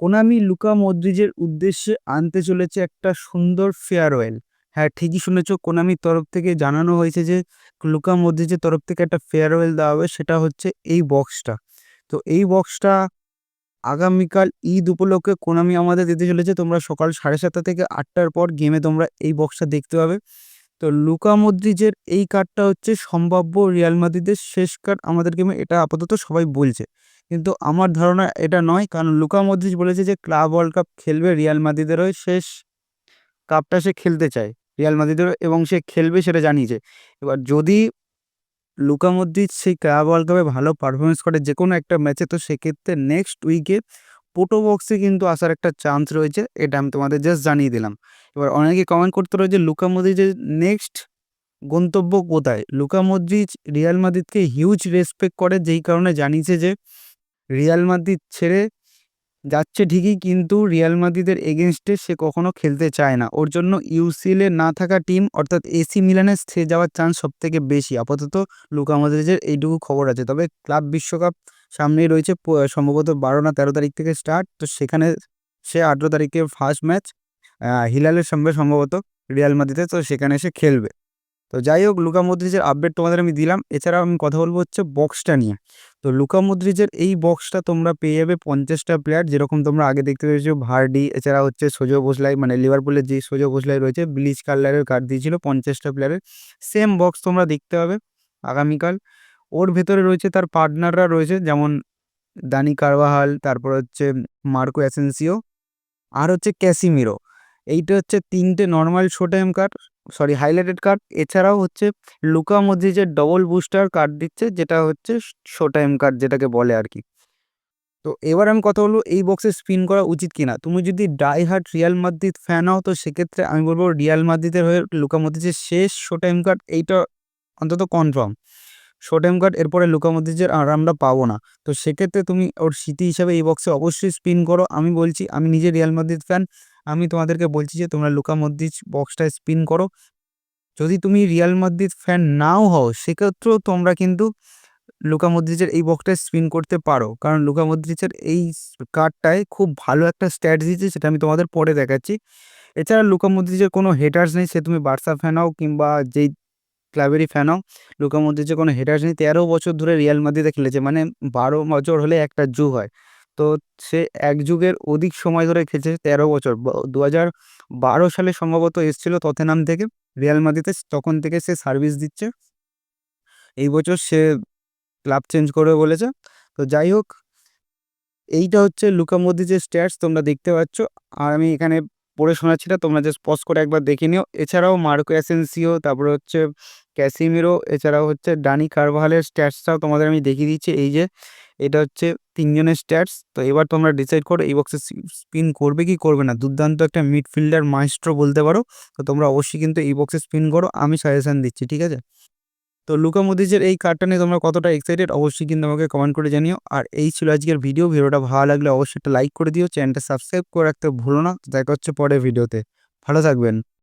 Konami Luka মদ্রিজের উদ্দেশ্যে আনতে চলেছে একটা সুন্দর ফেয়ারওয়েল হ্যাঁ ঠিকই শুনেছো, কোনামির তরফ থেকে জানানো হয়েছে যে লুকা মদ্রিজের তরফ থেকে একটা ফেয়ারওয়েল দেওয়া হবে, সেটা হচ্ছে এই বক্সটা তো এই বক্সটা আগামীকাল ঈদ উপলক্ষে কোনামি আমাদের দিতে চলেছে, তোমরা সকাল সাড়ে সাতটা থেকে আটটার পর গেমে তোমরা এই বক্সটা দেখতে পাবে। তো লুকা মদ্রিজের এই কার্ডটা হচ্ছে সম্ভাব্য রিয়াল মাদ্রিদের শেষ কার্ড। আমাদের গেমে এটা আপাতত সবাই বলছে। কিন্তু আমার ধারণা এটা নয়, কারণ লুকা মদ্রিজ বলেছে যে ক্লাব ওয়ার্ল্ড কাপ খেলবে রিয়াল মাদ্রিদের হয়ে, শেষ কাপটা সে খেলতে চায় রিয়াল মাদ্রিদের এবং সে খেলবে সেটা জানিয়েছে। এবার যদি লুকা মদ্রিজ সেই ক্লাব ওয়ার্ল্ড কাপে ভালো পারফরমেন্স করে যে কোনো একটা ম্যাচে, তো সেক্ষেত্রে নেক্সট উইকে পোটো বক্সে কিন্তু আসার একটা চান্স রয়েছে, এটা আমি তোমাদের জাস্ট জানিয়ে দিলাম। এবার অনেকে কমেন্ট করতে রয়েছে লুকা মদ্রিজের নেক্সট গন্তব্য কোথায়? লুকা মদ্রিজ রিয়াল মাদ্রিদকে হিউজ রেসপেক্ট করে, যেই কারণে জানিয়েছে যে, রিয়াল মাদ্রিদ ছেড়ে যাচ্ছে ঠিকই, কিন্তু রিয়াল মাদ্রিদের এগেনস্টে সে কখনো খেলতে চায় না। ওর জন্য ইউসিএলে না থাকা টিম অর্থাৎ এসি মিলানে সে যাওয়ার চান্স সব থেকে বেশি। আপাতত লুকা মদ্রিজের এইটুকু খবর আছে। তবে ক্লাব বিশ্বকাপ সামনেই রয়েছে সম্ভবত বারো না তেরো তারিখ থেকে স্টার্ট তো সেখানে সে আঠেরো তারিখে ফার্স্ট ম্যাচ হিলালের সঙ্গে সম্ভবত রিয়াল মাদ্রিদে, তো সেখানে সে খেলবে। তো যাই হোক, লুকা মদ্রিজের আপডেট তোমাদের আমি দিলাম। এছাড়াও আমি কথা বলব হচ্ছে বক্সটা নিয়ে। তো লুকা মদ্রিজের এই বক্সটা তোমরা পেয়ে যাবে পঞ্চাশটা প্লেয়ার যেরকম তোমরা আগে দেখতে পেয়েছ, ভার্ডি, এছাড়া হচ্ছে সোজো বসলাই মানে লিভারপুলের যে সোজো বসলাই রয়েছে, ব্লিচ কালারের কার্ড দিয়েছিল পঞ্চাশটা প্লেয়ারের সেম বক্স তোমরা দেখতে পাবে আগামীকাল। ওর ভেতরে রয়েছে তার পার্টনাররা রয়েছে, যেমন দানি কারবাহাল তারপর হচ্ছে মার্কো অ্যাসেন্সিও আর হচ্ছে ক্যাসিমিরো এইটা হচ্ছে তিনটে normal show time card sorry highlighted card এছাড়াও হচ্ছে লুকা মদ্রিজের ডবল বুস্টার কার্ড দিচ্ছে, যেটা হচ্ছে শো টাইম কার্ড যেটাকে বলে আর কি। তো এবার আমি কথা বলব এই বক্সে স্পিন করা উচিত কিনা। তুমি যদি die hard Real Madrid fan হও, তো সেক্ষেত্রে আমি বলব রিয়াল মাদ্রিদের হয়ে লুকা মদ্রিজের শেষ শো টাইম কার্ড এইটা অন্তত কনফার্ম শো টাইম কার্ড এরপরে লুকা মদ্রিজের আর আমরা পাবো না। তো সেক্ষেত্রে তুমি ওর স্মৃতি হিসাবে এই বক্সে অবশ্যই স্পিন করো। আমি বলছি, আমি নিজে রিয়াল মাদ্রিদ ফ্যান আমি তোমাদেরকে বলছি যে তোমরা লুকা মদ্রিজ বক্সটায় স্পিন করো। যদি তুমি রিয়াল মাদ্রিদ ফ্যান নাও হও, সেক্ষেত্রেও তোমরা কিন্তু লুকা মদ্রিজের এই বক্সটায় স্পিন করতে পারো। কারণ লুকা মদ্রিজের এই কার্ডটায় খুব ভালো একটা স্ট্র্যাটেজি সেটা আমি তোমাদের পরে দেখাচ্ছি। এছাড়া লুকা মদ্রিজের কোনো হেটার্স নেই, সে তুমি বার্সা ফ্যান হও কিংবা যেই ক্লাবেরই ফ্যান হও লুকা মদ্রিজের কোনো হেটার্স নেই তেরো বছর ধরে রিয়াল মাদ্রিদে খেলেছে। মানে বারো বছর হলে একটা যুগ হয়। তো সে এক যুগের অধিক সময় ধরে খেলেছে তেরো বছর। দু হাজার বারো সালে সম্ভবত এসেছিল তথেনাম থেকে রিয়াল মাদ্রিদে তখন থেকে সে সার্ভিস দিচ্ছে। এই বছর সে ক্লাব চেঞ্জ করবে বলেছে। তো যাই হোক, এইটা হচ্ছে লুকা মদ্রিজের স্ট্যাটস তোমরা দেখতে পাচ্ছ। আর আমি এখানে পড়ে শোনাচ্ছি না, তোমরা জাস্ট পজ করে একবার দেখে নিও। এছাড়াও মার্কো অ্যাসেন্সিও, তারপরে হচ্ছে ক্যাসিমিরো, এছাড়াও হচ্ছে ডানি কারভালের স্ট্যাটসটাও তোমাদের আমি দেখিয়ে দিচ্ছি। এই যে, এটা হচ্ছে তিনজনের স্ট্যাটস। তো এবার তোমরা ডিসাইড করো, এই বক্সে স্পিন করবে কি করবে না। দুর্দান্ত একটা মিডফিল্ডার মাইস্ট্রো বলতে পারো। তো তোমরা অবশ্যই কিন্তু এই বক্সে স্পিন করো, আমি সাজেশন দিচ্ছি, ঠিক আছে? তো লুকা মোদিজের এই কার্ডটা নিয়ে তোমরা কতটা এক্সাইটেড অবশ্যই কিন্তু আমাকে কমেন্ট করে জানিও। আর এই ছিল আজকের ভিডিও ভিডিওটা ভালো লাগলে অবশ্যই একটা লাইক করে দিও। চ্যানেলটা সাবস্ক্রাইব করে রাখতে ভুলো না। দেখা হচ্ছে পরে ভিডিওতে ভালো থাকবেন।